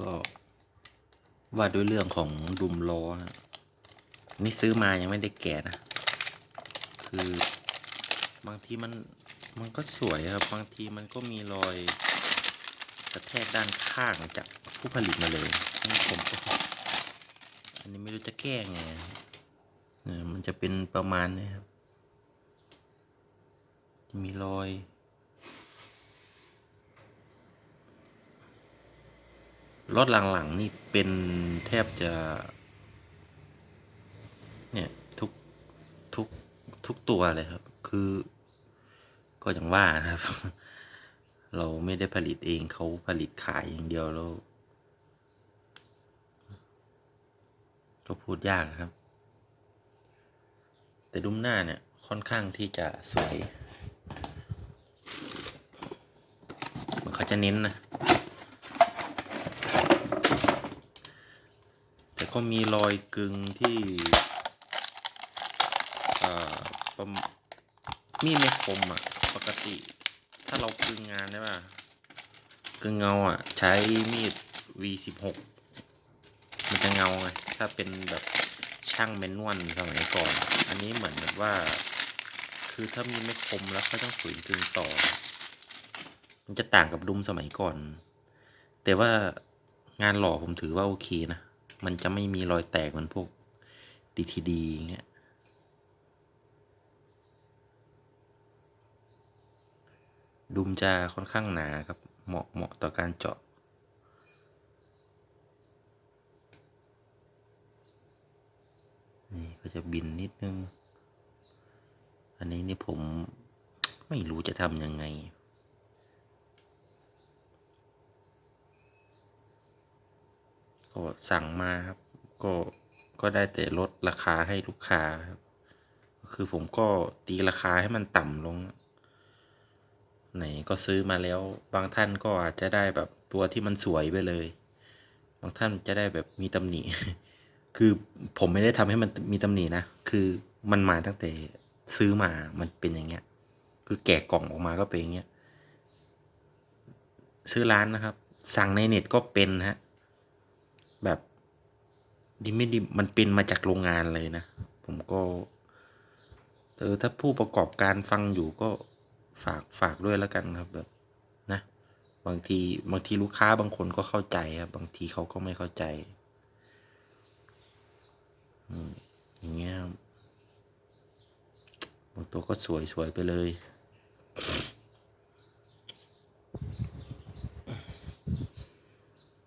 ก็ว่าด้วยเรื่องของดุมล้อนะนี่ซื้อมายังไม่ได้แกะนะ คือบางทีมันมันก็สวยครับ บางทีมันก็มีรอยกระแทกด้านข้างจากผู้ผลิตมาเลยซึ่ผมก็อันนี้ไม่รู้จะแก้ไงเนี่ยมันจะเป็นประมาณนี้ครับ มีรอย รถหลังๆนี่เป็นแทบจะ เนี่ยทุกทุกทุกตัวเลยครับ คือ ก็อย่างว่านะครับ เราไม่ได้ผลิตเองเขาผลิตขายอย่างเดียวแล้วก็พูดยากครับ แต่ดุมหน้าเนี่ยค่อนข้างที่จะสวย มันเขาจะเน้นนะ แต่ก็มีรอยกึงที่มีดไม่คมอะ ปกติ ถ้าเรากึงงานได้ป่ะกึงเงาอะ ใช้มีด V16 มันจะเงาไง ถ้าเป็นแบบช่างแมนวลสมัยก่อน อันนี้เหมือนแบบว่า คือถ้ามีไม่คมแล้วเขาต้องฝืนกึงต่อ มันจะต่างกับดุมสมัยก่อน แต่ว่างานหล่อผมถือว่าโอเคนะ มันจะไม่มีรอยแตกเหมือนพวก DTD อย่างเงี้ยดุมจะค่อนข้างหนาครับ เหมาะเหมาะต่อการเจาะ นี่ก็จะบินนิดนึง อันนี้นี่ผมไม่รู้จะทำยังไง ก็สั่งมาครับ ก็ก็ได้แต่ลดราคาให้ลูกค้าครับ คือผมก็ตีราคาให้มันต่ำลง ไหนก็ซื้อมาแล้ว บางท่านก็อาจจะได้แบบตัวที่มันสวยไปเลย บางท่านจะได้แบบมีตำหนิ คือผมไม่ได้ทำให้มันมีตำหนินะ คือมันมาตั้งแต่ซื้อมา มันเป็นอย่างเงี้ย คือแกะกล่องออกมาก็เป็นอย่างเงี้ย ซื้อร้านนะครับ สั่งในเน็ตก็เป็นฮะ แบบดีไม่ดีมันเป็นมาจากโรงงานเลยนะ ผมก็เออถ้าผู้ประกอบการฟังอยู่ก็ฝากฝากด้วยแล้วกันครับแบบนะ บางทีบางทีลูกค้าบางคนก็เข้าใจครับบางทีเขาก็ไม่เข้าใจอย่างเงี้ยบางตัวก็สวยสวยไปเลย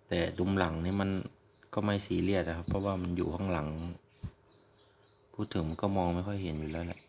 แต่ดุมหลังนี่มัน ก็ไม่ซีเรียสนะครับ เพราะว่ามันอยู่ข้างหลัง พูดถึงก็มองไม่ค่อยเห็นอยู่แล้วแหละ